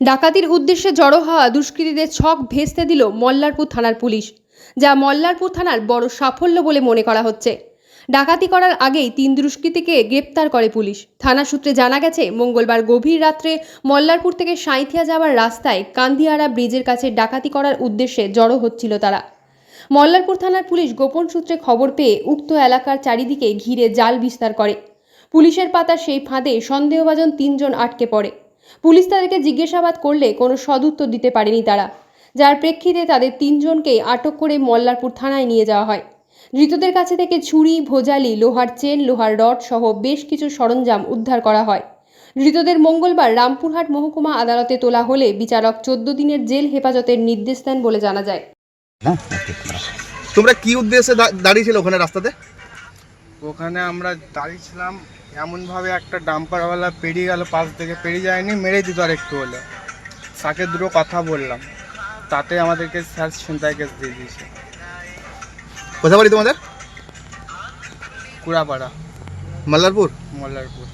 ডাকাতির উদ্দেশ্যে জড়ো হওয়া দুষ্কৃতীদের ছক ভেস্তে দিল মল্লারপুর থানার পুলিশ, যা মল্লারপুর থানার বড় সাফল্য বলে মনে করা হচ্ছে। ডাকাতি করার আগেই তিন দুষ্কৃতীকে গ্রেপ্তার করে পুলিশ। থানা সূত্রে জানা গেছে, মঙ্গলবার গভীর রাত্রে মল্লারপুর থেকে সাঁইথিয়া যাওয়ার রাস্তায় কান্দিয়ারা ব্রিজের কাছে ডাকাতি করার উদ্দেশ্যে জড়ো হচ্ছিল তারা। মল্লারপুর থানার পুলিশ গোপন সূত্রে খবর পেয়ে উক্ত এলাকার চারিদিকে ঘিরে জাল বিস্তার করে। পুলিশের পাতা সেই ফাঁদে সন্দেহভাজন তিনজন আটকে পড়ে। পুলিশ তাদেরকে জিজ্ঞাসাবাদ করলে কোনো সদুত্তর দিতে পারেনি তারা। যার প্রেক্ষিতে তাদের তিনজনকেই আটক করে মল্লারপুর থানায় নিয়ে যাওয়া হয়। ধৃতদের কাছে থেকে ছুরি, ভোজালি, লোহার চেন, লোহার রড সহ বেশ কিছু সরঞ্জাম উদ্ধার করা হয়। ধৃতদের মঙ্গলবার রামপুরহাট মহকুমা আদালতে তোলা হলে বিচারক চোদ্দ দিনের জেল হেফাজতের নির্দেশ দেন বলে জানা যায়। হ্যাঁ দাঁড়াও। তোমরা কি উদ্দেশ্যে দাঁড়িয়েছিল ওখানে রাস্তাতে? ওখানে আমরা দাঁড়িয়েছিলাম এমনভাবে একটা ডাম্পারওয়ালা পেরিয়ে গেল পাশ থেকে পেরিয়ে যায়নি মেরে দিত আর একটু হলে তাকে দুটো কথা বললাম তাতে আমাদেরকে স্যার ছিনতাই কেস দিয়ে দিয়েছে। কোথা বাড়ি তোমাদের? কুড়াপাড়া। মাল্লারপুর? মল্লারপুর।